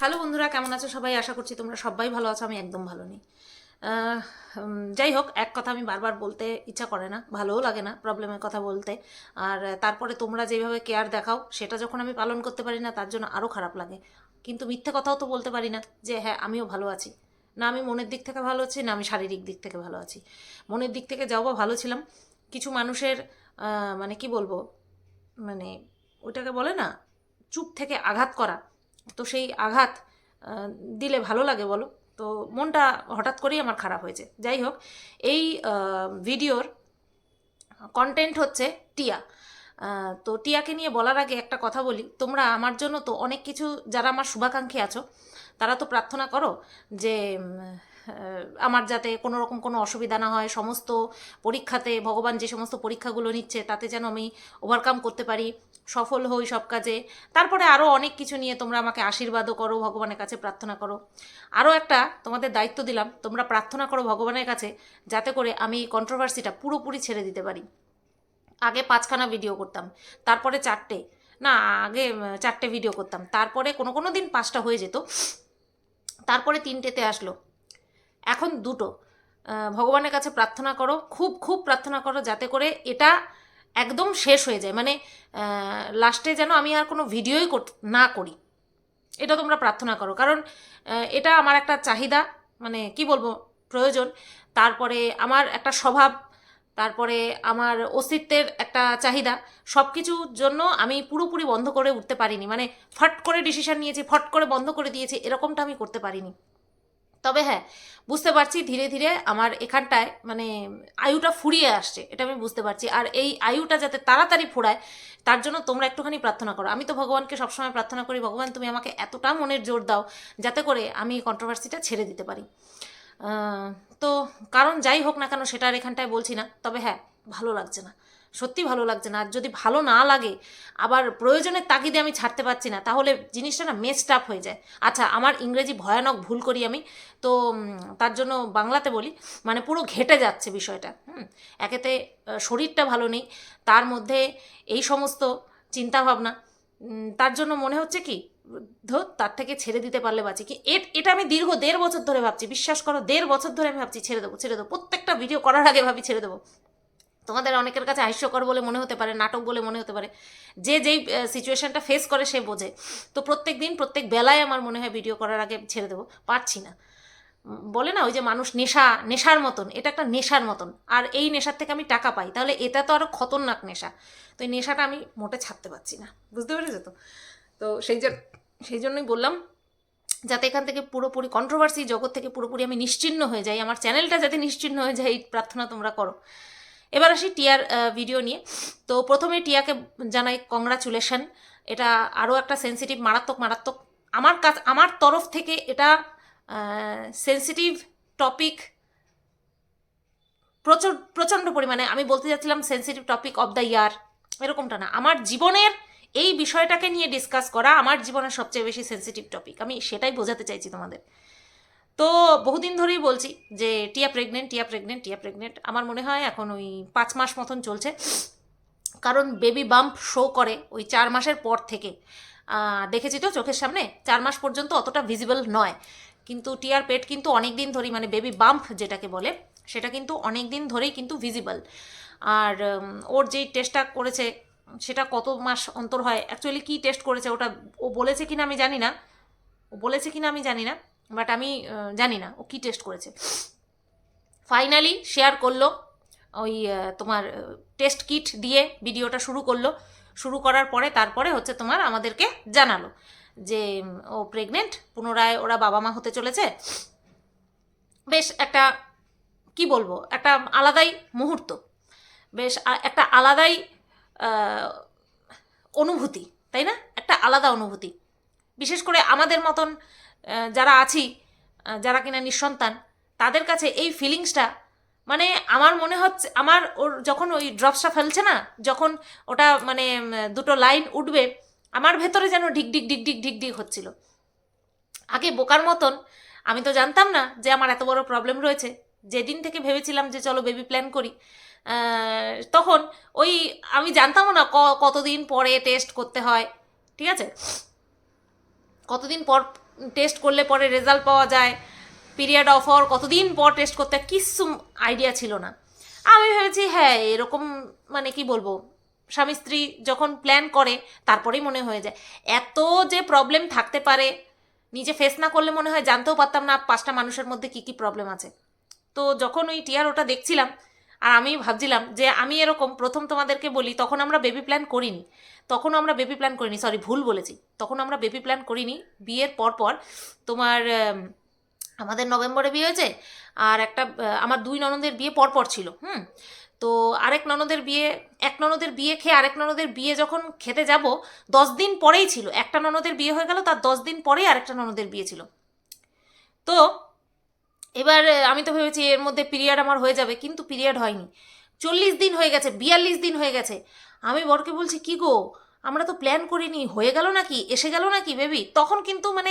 Hello বন্ধুরা, কেমন আছো সবাই? আশা করছি তোমরা সবাই ভালো আছো, আমি একদম ভালো নেই। যাই হোক, এক কথা আমি বারবার বলতে ইচ্ছা করে না, ভালোও লাগে না প্রবলেমের কথা বলতে। আর তারপরে তোমরা যেভাবে কেয়ার দেখাও, সেটা যখন আমি পালন করতে পারি না, তার জন্য আরও খারাপ লাগে। কিন্তু মিথ্যে কথাও তো বলতে পারি না যে হ্যাঁ আমিও ভালো আছি। না, আমি মনের দিক থেকে ভালো আছি, না, আমি শারীরিক দিক থেকে ভালো আছি। মনের দিক থেকে যাও বা ভালো ছিলাম, কিছু মানুষের মানে কি বলব মানে ওটাকে বলে না, চুপ থেকে আঘাত করা তো সেই আঘাত দিলে ভালো লাগে বলো। তো মনটা হঠাৎ করেই আমার খারাপ হয়েছে। যাই হোক, এই ভিডিওর কন্টেন্ট হচ্ছে টিয়া। তো টিয়াকে নিয়ে বলার আগে একটা কথা বলি। তোমরা আমার জন্য তো অনেক কিছু, যারা আমার শুভাকাঙ্ক্ষী আছো, তারা তো প্রার্থনা করো যে আমার যাতে কোনো রকম কোনো অসুবিধা না হয়, সমস্ত পরীক্ষাতে ভগবান যে সমস্ত পরীক্ষাগুলো নিচ্ছে, তাতে যেন আমি ওভারকাম করতে পারি। সফল হই সব কাজে। তারপরে আরও অনেক কিছু নিয়ে তোমরা আমাকে আশীর্বাদও করো, ভগবানের কাছে প্রার্থনা করো। আরও একটা তোমাদের দায়িত্ব দিলাম, তোমরা প্রার্থনা করো ভগবানের কাছে যাতে করে আমি এই কন্ট্রোভার্সিটা পুরোপুরি ছেড়ে দিতে পারি। আগে পাঁচখানা ভিডিও করতাম, তারপরে চারটে, না, আগে চারটে ভিডিও করতাম। তারপরে কোনো কোনো দিন পাঁচটা হয়ে যেত, তারপরে তিনটেতে আসলো। এখন দুটো ভগবানের কাছে প্রার্থনা করো, খুব খুব প্রার্থনা করো যাতে করে এটা একদম শেষ হয়ে যায়। মানে লাস্টে যেন আমি আর কোনো ভিডিওই না করি। এটা তোমরা প্রার্থনা করো। কারণ এটা আমার একটা চাহিদা মানে কি বলব, প্রয়োজন। তারপরে আমার একটা স্বভাব, তারপরে আমার অস্তিত্বের একটা চাহিদা। সব কিছুর জন্য আমি পুরোপুরি বন্ধ করে উঠতে পারিনি। মানে ফট করে ডিসিশন নিয়েছি, ফট করে বন্ধ করে দিয়েছি, এরকমটা আমি করতে পারিনি। তবে হ্যাঁ বুঝতে পারছি ধীরে ধীরে আমার এখানটায় মানে আয়ুটা ফুরিয়ে আসছে, এটা আমি বুঝতে পারছি। আর এই আয়ুটা যাতে তাড়াতাড়ি ফুরায়, তার জন্য তোমরা একটুখানি প্রার্থনা করো। আমি তো ভগবানকে সবসময় প্রার্থনা করি, ভগবান তুমি আমাকে এতটা মনের জোর দাও যাতে করে আমি কন্ট্রোভার্সিটা ছেড়ে দিতে পারি। তো কারণ যাই হোক না কেন সেটা আর এখানটায় বলছি না, তবে হ্যাঁ ভালো লাগছে না। সত্যি ভালো লাগছে না। আর যদি ভালো না লাগে, আবার প্রয়োজনের তাগিদে আমি ছাড়তে পারছি না, তাহলে জিনিসটা না মেস্ট আপ হয়ে যায়। আচ্ছা আমার ইংরেজি ভয়ানক ভুল করি আমি, তো তার জন্য বাংলাতে বলি মানে পুরো ঘেটে যাচ্ছে বিষয়টা, হুম? একেতে শরীরটা ভালো নেই, তার মধ্যে এই সমস্ত চিন্তাভাবনা তার জন্য মনে হচ্ছে কি, ধর, তার থেকে ছেড়ে দিতে পারলে বাঁচি। কি, এটা আমি দীর্ঘ দেড় বছর ধরে ভাবছি, বিশ্বাস করো, দেড় বছর ধরে আমি ভাবছি ছেড়ে দেবো ছেড়ে দেবো। প্রত্যেকটা ভিডিও করার আগে ভাবি ছেড়ে দেবো। তোমাদের অনেকের কাছে হাস্যকর বলে মনে হতে পারে, নাটক বলে মনে হতে পারে। যে যেই সিচুয়েশনটা ফেস করে সে বোঝে। তো প্রত্যেক দিন, প্রত্যেক বেলায় আমার মনে হয় ভিডিও করার আগে ছেড়ে দেবো। পারছি না। বলে না, ওই যে মানুষ নেশা, নেশার মতন, এটা একটা নেশার মতন। আর এই নেশার থেকে আমি টাকা পাই, তাহলে এটা তো আরও খতরনাক নেশা। তো এই নেশাটা আমি মোটে ছাড়তে পারছি না। বুঝতে পেরেছ তো? তো সেই জন্য, সেই জন্যই বললাম, যাতে এখান থেকে পুরোপুরি কন্ট্রোভার্সি জগৎ থেকে পুরোপুরি আমি নিশ্চিন্ন হয়ে যাই, আমার চ্যানেলটা যাতে নিশ্চিন্ন হয়ে যায়, এই প্রার্থনা তোমরা করো। এবার আসি টিয়ার ভিডিও নিয়ে। তো প্রথমে টিয়াকে জানাই কংগ্রাচুলেশন এটা আরও একটা সেন্সিটিভ মারাত্মক মারাত্মক। আমার কাছ, আমার তরফ থেকে এটা সেন্সিটিভ টপিক প্রচুর, প্রচণ্ড পরিমাণে, আমি বলতে যাচ্ছিলাম sensitive topic of the year এরকমটা না। আমার জীবনের এই বিষয়টাকে নিয়ে ডিসকাস করা আমার জীবনের সবচেয়ে বেশি সেন্সিটিভ টপিক আমি সেটাই বোঝাতে চাইছি তোমাদের। তো বহুদিন ধরেই বলছি যে, টিয়া প্রেগনেন্ট টিয়া প্রেগনেন্ট টিয়া প্রেগনেন্ট আমার মনে হয় এখন ওই পাঁচ মাস মতন চলছে। কারণ বেবি বাম্প শো করে ওই চার মাসের পর থেকে। দেখেছি তো চোখের সামনে? চার মাস পর্যন্ত অতটা ভিজিবল নয়। কিন্তু টিয়ার পেট কিন্তু অনেক দিন ধরেই মানে বেবি বাম্প যেটাকে বলে, সেটা কিন্তু অনেক দিন ধরেই কিন্তু ভিজিবল আর ওর যেই টেস্টটা করেছে, সেটা কত মাস অন্তর হয়? অ্যাকচুয়ালি কী টেস্ট করেছে? ওটা ও বলেছে কিনা আমি জানি না। ও বলেছে কিনা আমি জানি না। বাট আমি জানি না ও কী টেস্ট করেছে। ফাইনালি শেয়ার করল, ওই তোমার টেস্ট কিট দিয়ে ভিডিওটা শুরু করল। শুরু করার পরে, তারপরে হচ্ছে তোমার আমাদেরকে জানালো যে ও প্রেগনেন্ট পুনরায় ওরা বাবা মা হতে চলেছে। বেশ একটা, কি বলব, একটা আলাদাই মুহূর্ত। বেশ একটা আলাদাই অনুভূতি, তাই না? একটা আলাদা অনুভূতি। বিশেষ করে আমাদের মতন যারা আছি যারা কিনা নিঃসন্তান, তাদের কাছে এই ফিলিংসটা মানে আমার মনে হচ্ছে, আমার ওর যখন ওই ড্রপসটা ফেলছে না, যখন ওটা মানে দুটো লাইন উঠবে, আমার ভেতরে যেন ঢিক ঢিক ঢিক ঢিক ঢিক ঢিক হচ্ছিল। আগে বোকার মতন, আমি তো জানতাম না যে আমার এত বড় প্রবলেম রয়েছে। যেদিন থেকে ভেবেছিলাম যে চলো বেবি প্ল্যান করি তখন ওই, আমি জানতামও না কতদিন পরে টেস্ট করতে হয়, ঠিক আছে? কতদিন পর টেস্ট করলে পরে রেজাল্ট পাওয়া যায়, পিরিয়ড অফ হওয়ার কতদিন পর টেস্ট করতে কিচ্ছু আইডিয়া ছিল না। আমি ভেবেছি হ্যাঁ এরকম মানে কি বলব, স্বামী স্ত্রী যখন প্ল্যান করে, তারপরেই মনে হয়ে যায়। এত যে প্রবলেম থাকতে পারে, নিজে ফেস না করলে মনে হয় জানতেও পারতাম না পাঁচটা মানুষের মধ্যে কি কি প্রবলেম আছে। তো যখন ওই টিয়ার ওটা দেখছিলাম, আর আমি ভাবছিলাম যে আমি এরকম প্রথম তোমাদেরকে বলি, তখন আমরা বেবি প্ল্যান করিনি। তখন আমরা বেবি প্ল্যান করিনি সরি ভুল বলেছি। তখন আমরা বেবি প্ল্যান করিনি। বিয়ের পর পর তোমার আমাদের নভেম্বরে বিয়ে হয়েছে, আর একটা আমার দুই ননদের বিয়ে পরপর ছিল, হুম? তো আরেক ননদের বিয়ে, এক ননদের বিয়ে খেয়ে আরেক ননদের বিয়ে যখন খেতে যাব, দশ দিন পরেই ছিল। একটা ননদের বিয়ে হয়ে গেল, তার দশ দিন পরেই আরেকটা ননদের বিয়ে ছিল। তো এবার আমি তো ভেবেছি এর মধ্যে পিরিয়ড আমার হয়ে যাবে, কিন্তু পিরিয়ড হয়নি। চল্লিশ দিন হয়ে গেছে, বিয়াল্লিশ দিন হয়ে গেছে। আমি বরকে বলছি, কি গো? আমরা তো প্ল্যান করিনি, হয়ে গেল নাকি? এসে গেল নাকি বেবি তখন কিন্তু মানে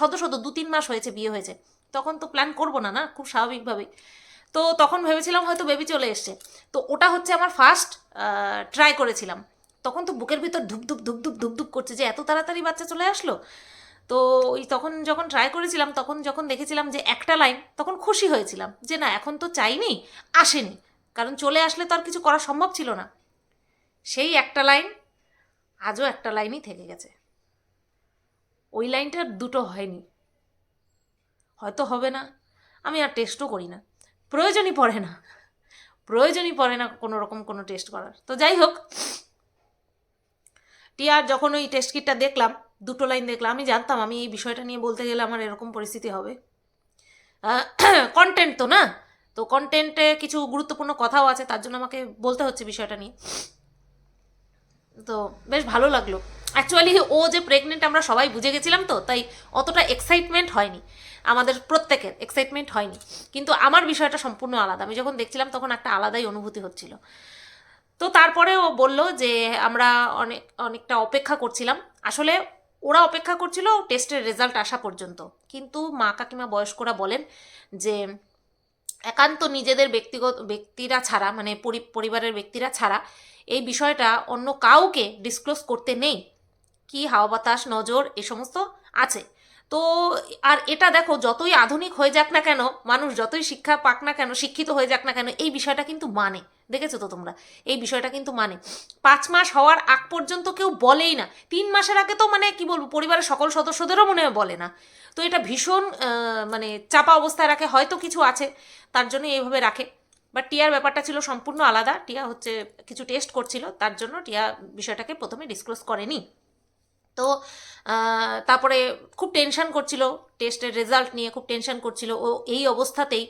সদ্য সদ্য দু তিন মাস হয়েছে, বিয়ে হয়েছে। তখন তো প্ল্যান করব না না? খুব স্বাভাবিকভাবেই। তো তখন ভেবেছিলাম হয়তো বেবি চলে এসছে। তো ওটা হচ্ছে আমার ফার্স্ট ট্রাই করেছিলাম। তখন তো বুকের ভিতর ধুপ ধুপ ধুপ ধুপ ধুপ ধুপ করছে যে, এত তাড়াতাড়ি বাচ্চা চলে আসলো? তো ওই তখন যখন ট্রাই করেছিলাম, তখন যখন দেখেছিলাম যে, একটা লাইন তখন খুশি হয়েছিলাম যে, না, এখন তো চাইনি, আসেনি। কারণ চলে আসলে তো আর কিছু করা সম্ভব ছিল না। সেই একটা লাইন আজও একটা লাইনই থেকে গেছে। ওই লাইনটার দুটো হয়নি। হয়তো হবে না। আমি আর টেস্টও করি না। প্রয়োজনই পড়ে না। প্রয়োজনই পড়ে না কোনো রকম কোনো টেস্ট করার। তো যাই হোক, টিয়ার যখন ওই টেস্ট কিটটা দেখলাম, দুটো লাইন দেখলাম, আমি জানতাম আমি এই বিষয়টা নিয়ে বলতে গেলে আমার এরকম পরিস্থিতি হবে। কন্টেন্ট তো না? তো কন্টেন্টে কিছু গুরুত্বপূর্ণ কথাও আছে, তার জন্য আমাকে বলতে হচ্ছে বিষয়টা নিয়ে। তো বেশ ভালো লাগল। অ্যাকচুয়ালি ও যে প্রেগনেন্ট আমরা সবাই বুঝে গেছিলাম তো, তাই অতটা এক্সাইটমেন্ট হয়নি। আমাদের প্রত্যেকের এক্সাইটমেন্ট হয়নি। কিন্তু আমার বিষয়টা সম্পূর্ণ আলাদা। আমি যখন দেখছিলাম, তখন একটা আলাদাই অনুভূতি হচ্ছিল। তো তারপরে ও বলল যে, আমরা অনেক অনেকটা অপেক্ষা করছিলাম। আসলে ওরা অপেক্ষা করছিল টেস্টের রেজাল্ট আসা পর্যন্ত। কিন্তু মা কাকিমা বয়স্করা বলেন যে, একান্ত নিজেদের ব্যক্তিগত, ব্যক্তিরা ছাড়া মানে পরি- পরিবারের ব্যক্তিরা ছাড়া এই বিষয়টা অন্য কাউকে ডিসক্লোজ করতে নেই। কি হাওয়া বাতাস, নজর, এ সমস্ত আছে। তো, আর এটা দেখো, যতই আধুনিক হয়ে যাক না কেন, মানুষ যতই শিক্ষা পাক না কেন, শিক্ষিত হয়ে যাক না কেন, এই বিষয়টা কিন্তু মানে। দেখেছ তো তোমরা? এই বিষয়টা কিন্তু মানে। পাঁচ মাস হওয়ার আগ পর্যন্ত কেউ বলেই না। তিন মাসের আগে তো মানে কি বলব, পরিবারের সকল সদস্যদেরও মনে হয় বলে না। তো এটা ভীষণ মানে চাপা অবস্থায় রাখে। হয়তো কিছু আছে, তার জন্য এইভাবে রাখে। বাট টিয়ার ব্যাপারটা ছিল সম্পূর্ণ আলাদা। টিয়া হচ্ছে কিছু টেস্ট করছিল, তার জন্য টিয়া বিষয়টাকে প্রথমে ডিসক্লোজ করেনি। তো তারপরে খুব টেনশন করছিল টেস্টের রেজাল্ট নিয়ে খুব টেনশন করছিল। ও এই অবস্থাতেই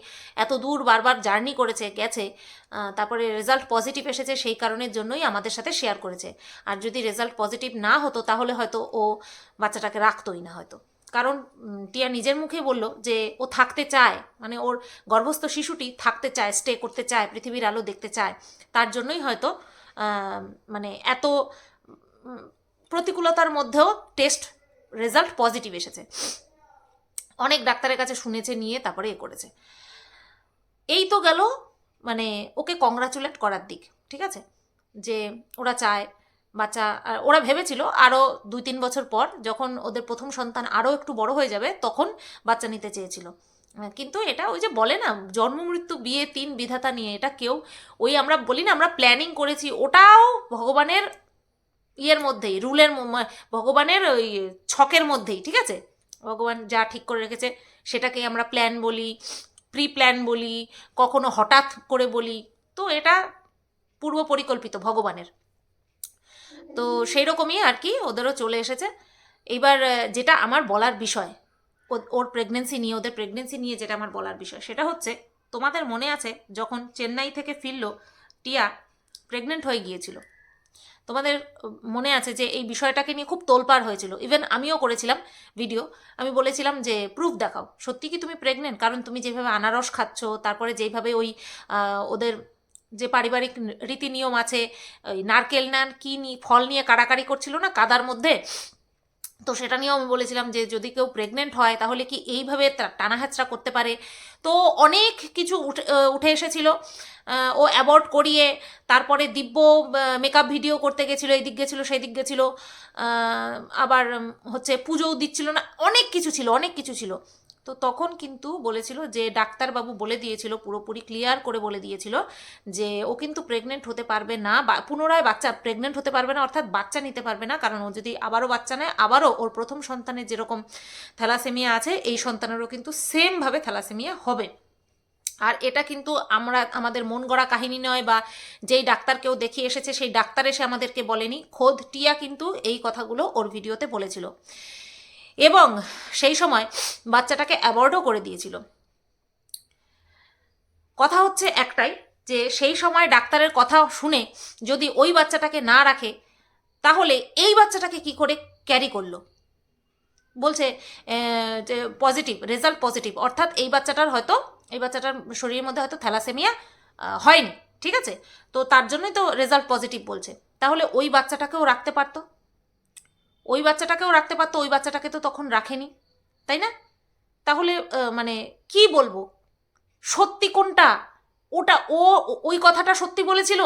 এত দূর বারবার জার্নি করেছে, গেছে তারপরে রেজাল্ট পজিটিভ এসেছে, সেই কারণের জন্যই আমাদের সাথে শেয়ার করেছে। আর যদি রেজাল্ট পজিটিভ না হতো, তাহলে হয়তো ও বাচ্চাটাকে রাখতোই না হয়তো। কারণ টিয়া নিজের মুখেই বলল যে ও থাকতে চায়। মানে ওর গর্ভস্থ শিশুটি থাকতে চায় স্টে করতে চায়, পৃথিবীর আলো দেখতে চায়। তার জন্যই হয়তো মানে এত প্রতিকূলতার মধ্যেও টেস্ট রেজাল্ট পজিটিভ এসেছে। অনেক ডাক্তারের কাছে শুনেছে, নিয়ে তারপরে এ করেছে। এই তো গেল মানে ওকে কংগ্রাচুলেট করার দিক, ঠিক আছে? যে ওরা চায় বাচ্চা ওরা ভেবেছিল আরও দুই তিন বছর পর যখন ওদের প্রথম সন্তান আরও একটু বড় হয়ে যাবে, তখন বাচ্চা নিতে চেয়েছিল। কিন্তু এটা ওই যে বলে না, জন্ম, মৃত্যু, বিয়ে, তিন বিধাতা নিয়ে এটা কেউ ওই আমরা বলি না, আমরা প্ল্যানিং করেছি, ওটাও ভগবানের ইয়ের মধ্যেই, রুলের ভগবানের ওই ছকের মধ্যেই, ঠিক আছে? ভগবান যা ঠিক করে রেখেছে, সেটাকেই আমরা প্ল্যান বলি প্রি প্ল্যান বলি, কখনো হঠাৎ করে বলি, তো এটা পূর্ব পরিকল্পিত ভগবানের। তো সেই রকমই আর কি ওদেরও চলে এসেছে। এইবার আহ, যেটা আমার বলার বিষয় ওর প্রেগনেন্সি নিয়ে ওদের প্রেগনেন্সি নিয়ে যেটা আমার বলার বিষয় সেটা হচ্ছে তোমাদের মনে আছে যখন চেন্নাই থেকে ফিরল টিয়া প্রেগনেন্ট হয়ে গিয়েছিল। তোমাদের মনে আছে যে এই বিষয়টাকে নিয়ে খুব তোলপাড় হয়েছিল। ইভেন আমিও করেছিলাম ভিডিও আমি বলেছিলাম যে প্রুফ দেখাও। সত্যি কি তুমি প্রেগনেন্ট কারণ তুমি যেভাবে আনারস খাচ্ছ তারপরে যেভাবে ওই ওদের যে পারিবারিক রীতি নিয়ম আছে, ওই নারকেল নান কি ফল নিয়ে কাড়াকাড়ি করছিল না কাদার মধ্যে? তো সেটা নিয়েও আমি বলেছিলাম যে যদি কেউ প্রেগনেন্ট হয় তাহলে কি এইভাবে টা- টানাহেঁচড়া করতে পারে? তো অনেক কিছু উঠে উঠে এসেছিল। ও অ্যাবর্ট করিয়ে তারপরে দিব্য মেকআপ ভিডিও করতে গেছিল এই দিক গেছিল সেই দিক গেছিল আবার হচ্ছে পুজোও দিচ্ছিল না, অনেক কিছু ছিল, অনেক কিছু ছিল। তো তখন কিন্তু বলেছিল যে ডাক্তারবাবু বলে দিয়েছিল, পুরোপুরি ক্লিয়ার করে বলে দিয়েছিল যে ও কিন্তু প্রেগনেন্ট হতে পারবে না, বা পুনরায় বাচ্চা প্রেগনেন্ট হতে পারবে না, অর্থাৎ বাচ্চা নিতে পারবে না, কারণ ও যদি আবারও বাচ্চা নেয়, আবারও ওর প্রথম সন্তানের যেরকম থ্যালাসেমিয়া আছে, এই সন্তানেরও কিন্তু সেমভাবে থ্যালাসেমিয়া হবে। আর এটা কিন্তু আমরা, আমাদের মন গড়া কাহিনী নয়, বা যেই ডাক্তারকেও দেখিয়ে এসেছে, সেই ডাক্তার এসে আমাদেরকে বলেনি। খোদ টিয়া কিন্তু এই কথাগুলো ওর ভিডিওতে বলেছিল। এবং সেই সময় বাচ্চাটাকে অ্যাবর্ডও করে দিয়েছিল। কথা হচ্ছে একটাই যে সেই সময় ডাক্তারের কথা শুনে যদি ওই বাচ্চাটাকে না রাখে, তাহলে এই বাচ্চাটাকে কি করে ক্যারি করল? বলছে যে পজিটিভ রেজাল্ট পজিটিভ অর্থাৎ এই বাচ্চাটার হয়তো, এই বাচ্চাটার শরীরের মধ্যে হয়তো থ্যালাসেমিয়া হয়নি, ঠিক আছে? তো তার জন্যই তো রেজাল্ট পজিটিভ বলছে। তাহলে ওই বাচ্চাটাকেও রাখতে পারতো? ওই বাচ্চাটাকেও রাখতে পারতো, ওই বাচ্চাটাকে তো তখন রাখেনি, তাই না? তাহলে মানে কি বলব? সত্যি কোনটা? ওটা ও, ওই কথাটা সত্যি বলেছিল?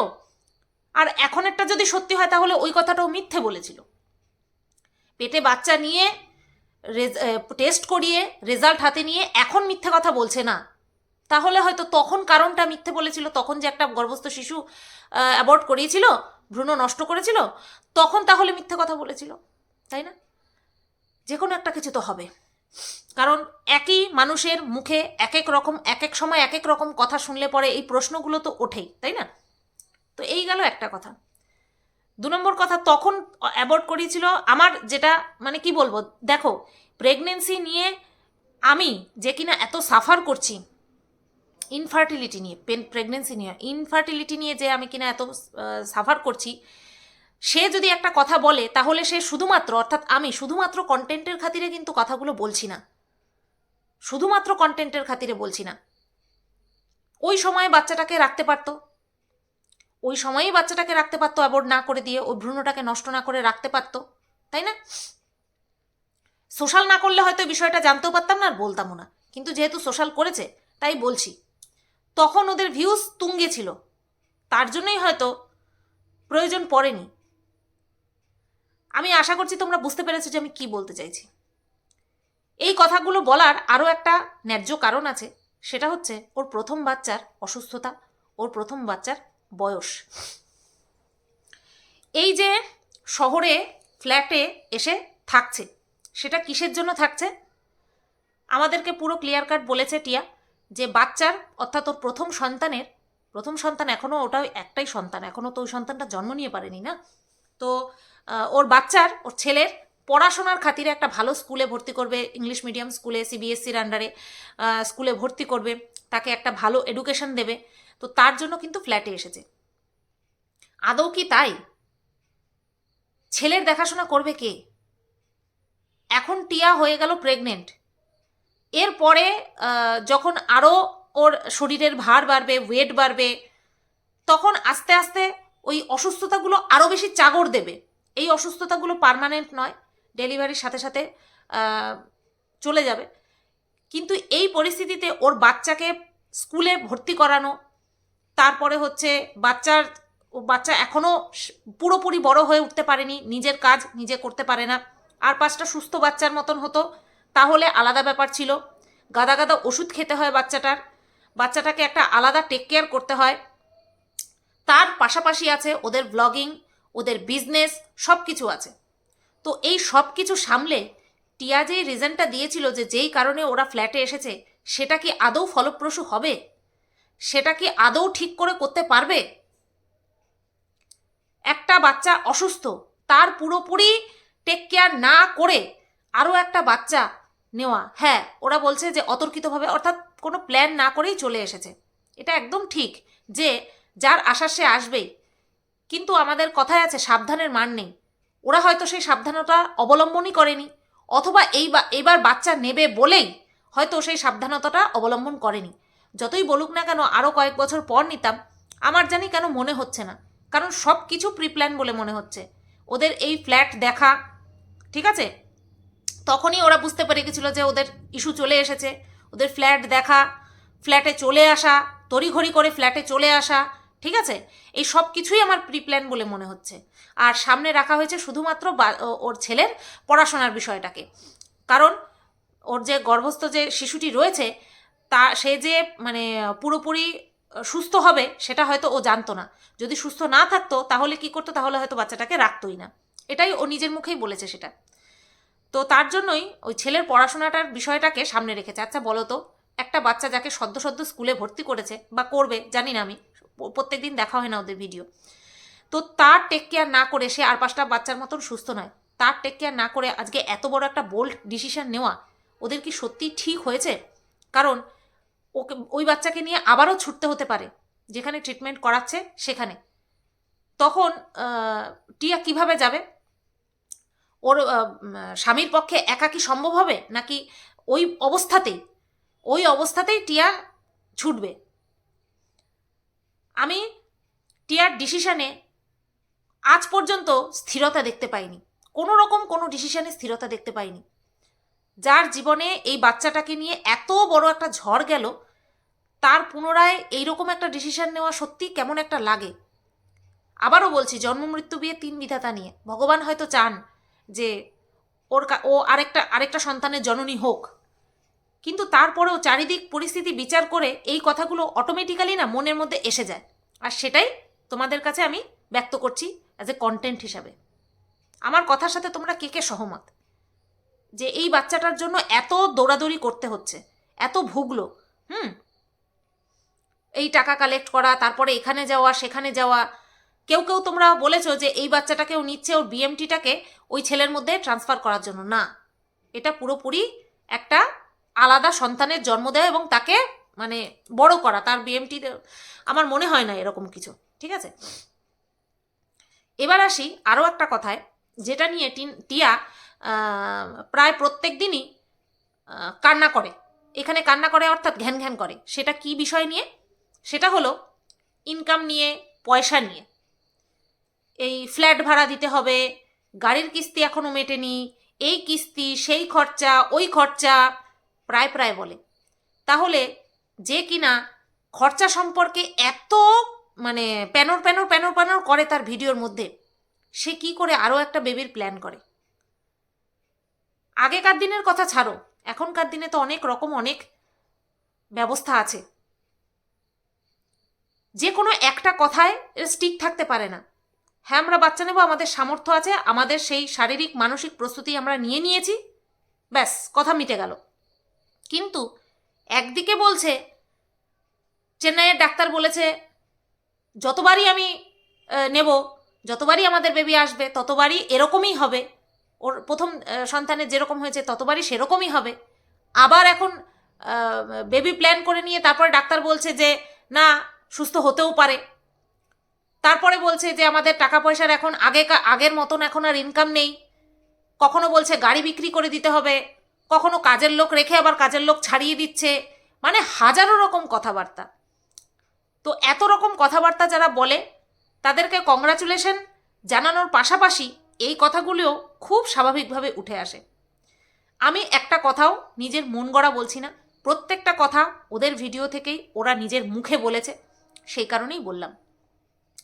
আর এখন একটা যদি সত্যি হয়, তাহলে ওই কথাটাও মিথ্যে বলেছিল। পেটে বাচ্চা নিয়ে টেস্ট করিয়ে, রেজাল্ট হাতে নিয়ে এখন মিথ্যে কথা বলছে না। তাহলে হয়তো তখন কারণটা মিথ্যে বলেছিল, তখন যে একটা গর্ভস্থ শিশু অ্যাবর্ট করিয়েছিল, ভ্রূণ নষ্ট করেছিল, তখন তাহলে মিথ্যে কথা বলেছিল। তাই না? যে কোনো একটা কিছু তো হবে। কারণ একই মানুষের মুখে এক এক রকম এক এক সময় এক এক রকম কথা শুনলে পরে এই প্রশ্নগুলো তো ওঠেই, তাই না? তো এই গেল একটা কথা। দু নম্বর কথা, তখন অ্যাবর্ট করিয়েছিল আমার যেটা মানে কি বলব, দেখো প্রেগনেন্সি নিয়ে আমি যে কিনা এত সাফার করছি ইনফার্টিলিটি নিয়ে প্রেগনেন্সি নিয়ে ইনফার্টিলিটি নিয়ে যে আমি কিনা এত সাফার করছি সে যদি একটা কথা বলে, তাহলে সে শুধুমাত্র, অর্থাৎ আমি শুধুমাত্র কন্টেন্টের খাতিরে কিন্তু কথাগুলো বলছি না। শুধুমাত্র কন্টেন্টের খাতিরে বলছি না। ওই সময় বাচ্চাটাকে রাখতে পারতো। ওই সময়েই বাচ্চাটাকে রাখতে পারতো অ্যাবর্ড না করে দিয়ে ওই ভ্রূণটাকে নষ্ট না করে রাখতে পারতো, তাই না? সোশ্যাল না করলে হয়তো বিষয়টা জানতেও পারতাম না আর বলতামও না। কিন্তু যেহেতু সোশ্যাল করেছে, তাই বলছি। তখন ওদের ভিউজ তুঙ্গে ছিল। তার জন্যই হয়তো প্রয়োজন পড়েনি। আমি আশা করছি তোমরা বুঝতে পেরেছ যে আমি কি বলতে চাইছি। এই কথাগুলো বলার আরও একটা ন্যায্য কারণ আছে, সেটা হচ্ছে ওর প্রথম বাচ্চার অসুস্থতা, ওর প্রথম বাচ্চার বয়স। এই যে শহরে ফ্ল্যাটে এসে থাকছে, সেটা কিসের জন্য থাকছে? আমাদেরকে পুরো ক্লিয়ার কাট বলেছে টিয়া যে বাচ্চার, অর্থাৎ ওর প্রথম সন্তানের, প্রথম সন্তান এখনও ওটা একটাই সন্তান এখনও তো ওই সন্তানটা জন্ম নিয়ে পারেনি না? তো ওর বাচ্চার, ওর ছেলের পড়াশোনার খাতিরে একটা ভালো স্কুলে ভর্তি করবে, ইংলিশ মিডিয়াম স্কুলে সিবিএসসির আন্ডারে স্কুলে ভর্তি করবে, তাকে একটা ভালো এডুকেশন দেবে, তো তার জন্য কিন্তু ফ্ল্যাটে এসেছে। আদৌ কি তাই? ছেলের দেখাশোনা করবে কে? এখন টিয়া হয়ে গেল প্রেগনেন্ট এরপরে যখন আরও ওর শরীরের ভার বাড়বে ওয়েট বাড়বে, তখন আস্তে আস্তে ওই অসুস্থতাগুলো আরও বেশি চাগর দেবে। এই অসুস্থতাগুলো পার্মানেন্ট নয় ডেলিভারির সাথে সাথে চলে যাবে। কিন্তু এই পরিস্থিতিতে ওর বাচ্চাকে স্কুলে ভর্তি করানো, তারপরে হচ্ছে বাচ্চার, ও বাচ্চা এখনও পুরোপুরি বড় হয়ে উঠতে পারেনি, নিজের কাজ নিজে করতে পারে না। আর পাঁচটা সুস্থ বাচ্চার মতন হতো, তাহলে আলাদা ব্যাপার ছিল। গাদা গাদা ওষুধ খেতে হয় বাচ্চাটার। বাচ্চাটাকে একটা আলাদা টেক কেয়ার করতে হয়। তার পাশাপাশি আছে ওদের ব্লগিং ওদের বিজনেস সব কিছু আছে। তো এই সব কিছু সামলে টিয়া যেই রিজনটা দিয়েছিল যে যেই কারণে ওরা ফ্ল্যাটে এসেছে, সেটা কি আদৌ ফলপ্রসূ হবে? সেটা কি আদৌ ঠিক করে করতে পারবে? একটা বাচ্চা অসুস্থ, তার পুরোপুরি টেক কেয়ার না করে আরও একটা বাচ্চা নেওয়া। হ্যাঁ ওরা বলছে যে অতর্কিতভাবে, অর্থাৎ কোনো প্ল্যান না করেই চলে এসেছে। এটা একদম ঠিক যে যার আশা সে আসবেই। কিন্তু আমাদের কথায় আছে সাবধানের মান নেই। ওরা হয়তো সেই সাবধানতা অবলম্বনই করেনি, অথবা এই এইবার বাচ্চা নেবে বলেই হয়তো সেই সাবধানতাটা অবলম্বন করেনি। যতই বলুক না কেন আরও কয়েক বছর পর নিতাম, আমার জানি কেন মনে হচ্ছে না। কারণ সব কিছু প্রিপ্ল্যান বলে মনে হচ্ছে। ওদের এই ফ্ল্যাট দেখা, ঠিক আছে? তখনই ওরা বুঝতে পেরে গেছিল যে ওদের ইস্যু চলে এসেছে। ওদের ফ্ল্যাট দেখা, ফ্ল্যাটে চলে আসা, তড়িঘড়ি করে ফ্ল্যাটে চলে আসা ঠিক আছে? এই সব কিছুই আমার প্রি প্ল্যান বলে মনে হচ্ছে। আর সামনে রাখা হয়েছে শুধুমাত্র ওর ছেলের পড়াশোনার বিষয়টাকে। কারণ ওর যে গর্ভস্থ যে শিশুটি রয়েছে, তা, সে যে মানে পুরোপুরি সুস্থ হবে, সেটা হয়তো ও জানতো না। যদি সুস্থ না থাকতো, তাহলে কি করতো? তাহলে হয়তো বাচ্চাটাকে রাখতোই না। এটাই ও নিজের মুখেই বলেছে সেটা। তো তার জন্যই ওই ছেলের পড়াশোনাটার বিষয়টাকে সামনে রেখেছে। আচ্ছা বলো তো, একটা বাচ্চা যাকে সদ্য সদ্য স্কুলে ভর্তি করেছে বা করবে, জানি না আমি। প্রত্যেক দিন দেখা হয় না ওদের ভিডিও তো তার টেক কেয়ার না করে সে আর পাঁচটা বাচ্চার মতন সুস্থ নয়। তার টেক কেয়ার না করে আজকে এত বড় একটা বোল্ড ডিসিশন নেওয়া, ওদের কি সত্যি ঠিক হয়েছে? কারণ ওকে, ওই বাচ্চাকে নিয়ে আবারও ছুটতে হতে পারে, যেখানে ট্রিটমেন্ট করাচ্ছে সেখানে। তখন টিয়া কীভাবে যাবে? ওর স্বামীর পক্ষে একা কি সম্ভব হবে? নাকি ওই অবস্থাতেই ওই অবস্থাতেই টিয়া ছুটবে? আমি টিয়ার ডিসিশনে আজ পর্যন্ত স্থিরতা দেখতে পাইনি। কোনো রকম কোনো ডিসিশনে স্থিরতা দেখতে পাইনি। যার জীবনে এই বাচ্চাটাকে নিয়ে এত বড় একটা ঝড় গেল, তার পুনরায় এইরকম একটা ডিসিশন নেওয়া সত্যি কেমন একটা লাগে। আবারও বলছি, জন্ম, মৃত্যু বিয়ে তিন বিধাতা নিয়ে। ভগবান হয়তো চান যে ওর ও আরেকটা আরেকটা সন্তানের জননী হোক। কিন্তু তারপরেও চারিদিক পরিস্থিতি বিচার করে এই কথাগুলো অটোমেটিক্যালি না মনের মধ্যে এসে যায়। আর সেটাই তোমাদের কাছে আমি ব্যক্ত করছি অ্যাজ এ কন্টেন্ট হিসাবে। আমার কথার সাথে তোমরা কে কে সহমত? যে এই বাচ্চাটার জন্য এত দৌড়াদৌড়ি করতে হচ্ছে, এত ভুগলো, হুম? এই টাকা কালেক্ট করা, তারপরে এখানে যাওয়া, সেখানে যাওয়া। কেউ কেউ তোমরা বলেছ যে এই বাচ্চাটাকেও নিচ্ছে ওর বিএমটিটাকে ওই ছেলের মধ্যে ট্রান্সফার করার জন্য। না, এটা পুরোপুরি একটা আলাদা সন্তানের জন্ম দেওয়া এবং তাকে মানে বড় করা, তার বিএমটি আমার মনে হয় না এরকম কিছু, ঠিক আছে? এবার আসি আরও একটা কথায়, যেটা নিয়ে টিয়া প্রায় প্রত্যেক দিনই কান্না করে। এখানে কান্না করে অর্থাৎ ঘ্যান ঘ্যান করে। সেটা কি বিষয় নিয়ে? সেটা হলো ইনকাম নিয়ে, পয়সা নিয়ে। এই ফ্ল্যাট ভাড়া দিতে হবে, গাড়ির কিস্তি এখনও মেটেনি, এই কিস্তি, সেই খরচা, ওই খরচা প্রায় প্রায় বলে। তাহলে যে কিনা খরচা সম্পর্কে এত মানে প্যানর প্যানর প্যানর প্যানর করে তার ভিডিওর মধ্যে, সে কি করে আরও একটা বেবির প্ল্যান করে? আগেকার দিনের কথা ছাড়ো, এখনকার দিনে তো অনেক রকম অনেক ব্যবস্থা আছে। যে কোনো একটা কথায় স্টিক থাকতে পারে না। হ্যাঁ আমরা বাচ্চা নেব, আমাদের সামর্থ্য আছে, আমাদের সেই শারীরিক, মানসিক প্রস্তুতি আমরা নিয়ে নিয়েছি, ব্যাস, কথা মিটে গেল। কিন্তু একদিকে বলছে, চেন্নাইয়ের ডাক্তার বলেছে, যতবারই আমি নেব, যতবারই আমাদের বেবি আসবে, ততবারই এরকমই হবে। ওর প্রথম সন্তানের যেরকম হয়েছে, ততবারই সেরকমই হবে। আবার এখন বেবি প্ল্যান করে নিয়ে তারপরে ডাক্তার বলছে যে, না, সুস্থ হতেও পারে। তারপরে বলছে যে, আমাদের টাকা পয়সার এখন আগে আগের মতন এখন আর ইনকাম নেই। কখনো বলছে, গাড়ি বিক্রি করে দিতে হবে। কখনো কাজের লোক রেখে আবার কাজের লোক ছাড়িয়ে দিচ্ছে। মানে হাজারো রকম কথাবার্তা। তো এত রকম কথাবার্তা যারা বলে, তাদেরকে কংগ্রাচুলেশন জানানোর পাশাপাশি এই কথাগুলিও খুব স্বাভাবিকভাবে উঠে আসে। আমি একটা কথাও নিজের মন গড়া বলছি না। প্রত্যেকটা কথা ওদের ভিডিও থেকেই ওরা নিজের মুখে বলেছে, সেই কারণেই বললাম।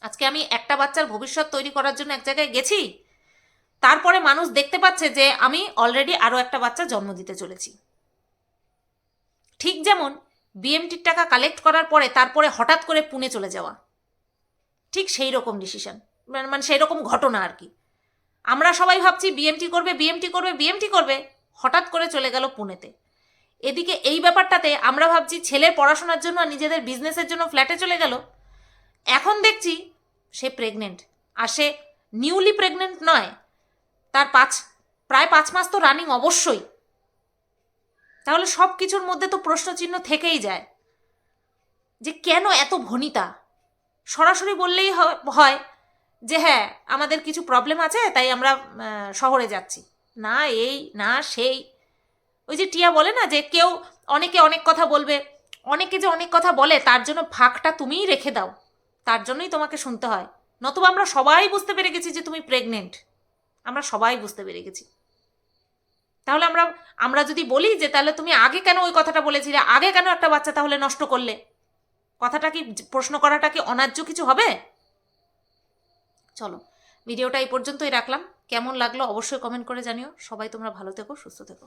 আজকে আমি একটা বাচ্চার ভবিষ্যৎ তৈরি করার জন্য এক জায়গায় গেছি? তারপরে মানুষ দেখতে পাচ্ছে যে আমি অলরেডি আরও একটা বাচ্চা জন্ম দিতে চলেছি। ঠিক যেমন বিএমটির টাকা কালেক্ট করার পরে তারপরে হঠাৎ করে পুনে চলে যাওয়া। ঠিক সেই রকম ডিসিশন মানে সেই রকম ঘটনা আর কি। আমরা সবাই ভাবছি বিএমটি করবে বিএমটি করবে বিএমটি করবে, হঠাৎ করে চলে গেল পুনেতে। এদিকে এই ব্যাপারটাতে আমরা ভাবছি ছেলের পড়াশোনার জন্য নিজেদের বিজনেসের জন্য ফ্ল্যাটে চলে গেল। এখন দেখছি সে প্রেগনেন্ট আর সে নিউলি প্রেগনেন্ট নয়। তার পাঁচ, প্রায় পাঁচ মাস তো রানিং অবশ্যই। তাহলে সব কিছুর মধ্যে তো প্রশ্নচিহ্ন থেকেই যায়। যে কেন এত ভনিতা সরাসরি বললেই হয় যে হ্যাঁ আমাদের কিছু প্রবলেম আছে, তাই আমরা শহরে যাচ্ছি। না এই, না সেই। ওই যে টিয়া বলে না যে কেউ অনেকে অনেক কথা বলবে, অনেকে যে অনেক কথা বলে, তার জন্য ফাঁকটা তুমিই রেখে দাও। তার জন্যই তোমাকে শুনতে হয়। নতুবা আমরা সবাই বুঝতে পেরে গেছি যে তুমি প্রেগনেন্ট আমরা সবাই বুঝতে পেরে গেছি। তাহলে আমরা আমরা যদি বলি যে তাহলে তুমি আগে কেন ওই কথাটা বলেছিলে? আগে কেন একটা বাচ্চা তাহলে নষ্ট করলে? কথাটা কি, প্রশ্ন করাটা কি অনার্য কিছু হবে? চলো, ভিডিওটা এই পর্যন্তই রাখলাম। কেমন লাগল অবশ্যই কমেন্ট করে জানিও। সবাই তোমরা ভালো থেকো, সুস্থ থেকো।